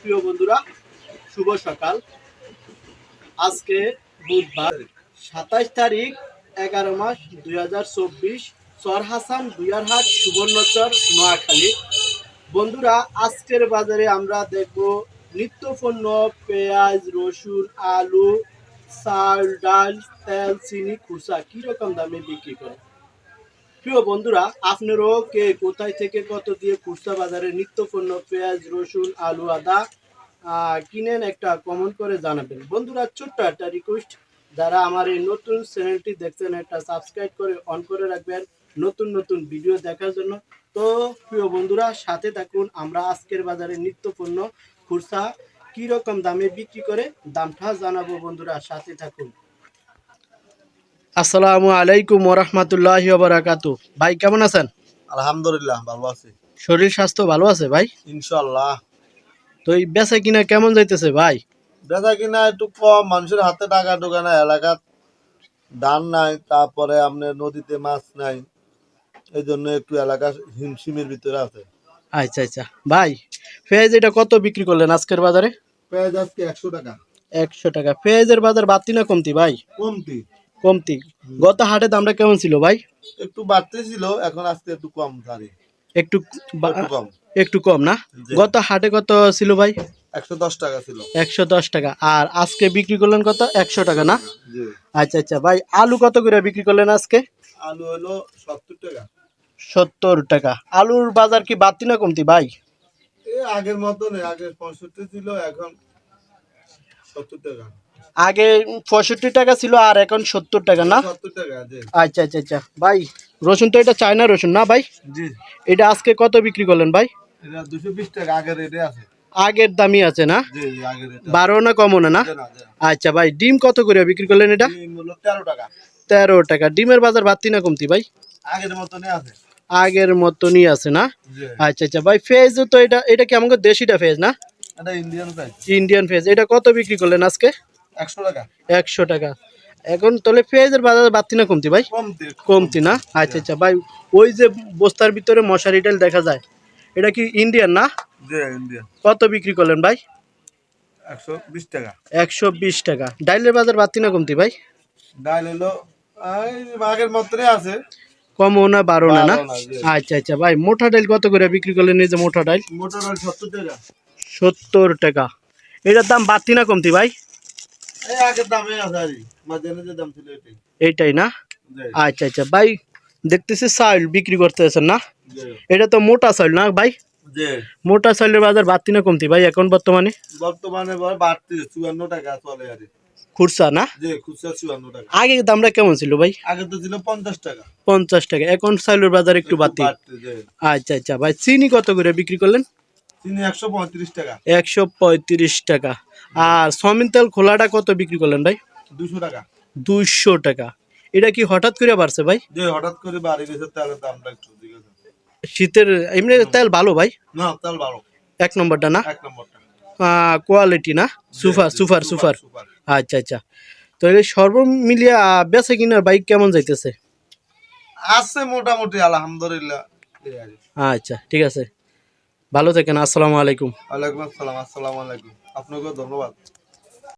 প্রিয় বন্ধুরা, শুভ সকাল। আজকে বুধবার সাতাশ তারিখ, এগারো মাস দুই হাজার চব্বিশ, চর হাসান সুবর্ণচর, নোয়াখালী। বন্ধুরা, আজকের বাজারে আমরা দেখব নিত্য পণ্য পেঁয়াজ, রসুন, আলু, চাল, ডাল, তেল, চিনি খুচা কীরকম দামে বিক্রি করে। প্রিয় বন্ধুরা, আপনারও কে, কোথায় থেকে কত দিয়ে খুচরা বাজারে নিত্য পণ্য পেঁয়াজ, রসুন, আলু, আদা কিনেন একটা কমেন্ট করে জানাবেন। বন্ধুরা, ছোট্ট একটা রিকোয়েস্ট যারা আমার এই নতুন চ্যানেলটি দেখছেন, একটা সাবস্ক্রাইব করে অন করে রাখবেন নতুন নতুন ভিডিও দেখার জন্য। তো, প্রিয় বন্ধুরা, সাথে থাকুন, আমরা আজকের বাজারে নিত্য পণ্য খুচরা, কীরকম দামে বিক্রি করে দামটা জানাব বন্ধুরা, সাথে থাকুন। আসসালামু আলাইকুম ওরহমতুল্লাহ বারাকাতু ভাই কেমন আছেন? আলহামদুলিল্লাহ ভালো আছি। শরীর স্বাস্থ্য ভালো আছে ভাই? ইনশাল্লাহ তো এই বেচা কিনা কেমন যাইতেছে ভাই? বেচা কিনা একটু কম মানুষের হাতে টাকা ঢোকে না এলাকার ধান নাই তারপরে আপনার নদীতে মাছ নাই। এই জন্য একটু এলাকা হিমশিমের ভিতরে আছে। আচ্ছা আচ্ছা। ভাই পেঁয়াজ এটা কত বিক্রি করলেন আজকের বাজারে? পেঁয়াজ আজকে একশো টাকা। একশো টাকা। পেঁয়াজের বাজার বাড়তি না কমতি ভাই? কমতি। কমতি। গত হাটে দামটা কেমন ছিল ভাই? একটু বাড়তে ছিল এখন আজকে একটু কম সারি একটু কম। একটু কম না? গত হাটে কত ছিল ভাই? একশো দশ টাকা ছিল। একশো দশ টাকা। আর আজকে বিক্রি করলেন কত? একশো টাকা না? আচ্ছা আচ্ছা। ভাই আলু কত করে বিক্রি করলেন আজকে? আলু হলো সত্তর টাকা। সত্তর টাকা। আলুর বাজার কি বাড়তি না কমতি ভাই? আগের মতন আগে পঁয়ষট্টি ছিল এখন সত্তর টাকা। আগে পঁয়ষট্টি টাকা ছিল আর এখন সত্তর টাকা না? আচ্ছা আচ্ছা আচ্ছা। ভাই রসুন তো এটা চায়না রসুন না ভাই? এটা আজকে কত বিক্রি করলেন ভাই? আগের দামই আছে না? বারো না কমও না আচ্ছা ভাই ডিম কত করে বিক্রি করলেন এটা? তেরো টাকা। ডিমের বাজার বাড়তি না কমতি ভাই? আগের মতনই আছে। আগের মতনই আছে না? আচ্ছা আচ্ছা ভাই ফেজ তো এটা এটা কি আমাকে দেশিটা ফেজ না? ইন্ডিয়ান প্রাইস ইন্ডিয়ান ফেজ এটা কত বিক্রি করলেন আজকে? একশো টাকা? একশো টাকা। এখন তাহলে ফেজের বাজার বাড়তি না কমতি ভাই? কমতি না? আচ্ছা আচ্ছা। ভাই ওই যে বস্তার ভিতরে মশারি টাইল দেখা যায় এটা কি ইন্ডিয়ান না? কত বিক্রি করলেন ভাই? একশো বিশ টাকা। ডাইলের বাজার বাড়তি না কমতি ভাই? ডাল হলো আগের মতনই আছে। কমও না বারো না। আচ্ছা আচ্ছা। ভাই মোটা ডাইল কত করে বিক্রি করলেন? এই যে মোটা ডাইল। মোটা ডাল সত্তর টাকা। সত্তর টাকা। এটার দাম বাড়তি না কমতি ভাই? এইটাই না? আচ্ছা আচ্ছা ভাই দেখতেছি চাউল বিক্রি করতেছেন না? এটা তো মোটা চাউল না ভাই? মোটা চাউলের বাজার বাড়তি না কমতি ভাই এখন বর্তমানে? বর্তমানে বাড়তি চুয়ান্ন টাকা চলে আর খুরসা না? আগে দামটা কেমন ছিল ভাই? আগে তো ছিল পঞ্চাশ টাকা। পঞ্চাশ টাকা এখন চাউলের বাজার একটু বাড়তি। আচ্ছা আচ্ছা ভাই চিনি কত করে বিক্রি করলেন? একশো পঁয়ত্রিশ টাকা। আর সমিন তেল খোলাটা কত বিক্রি করলেন ভাই? দুশো টাকা। দুইশো টাকা। এটা কি হঠাৎ করে বাড়ছে ভাই? হঠাৎ করে বাড়ি গেছে তেলের দামটা একটু শীতের এমনি তেল ভালো ভাই? না তেল বারো এক নম্বরটা না? এক নম্বরটা। কোয়ালিটি না? সুপার সুপার সুপার আচ্ছা আচ্ছা। তো এই সর্বমিলিয়া বেচে কিনার বাইক কেমন যাইতেছে? আছে মোটামুটি আলহামদুলিল্লাহ। আচ্ছা ঠিক আছে। ভালো থাকেন আসসালামু আলাইকুম। ওয়ালাইকুম আসসালাম আসসালামু আলাইকুম। আপনাকেও ধন্যবাদ।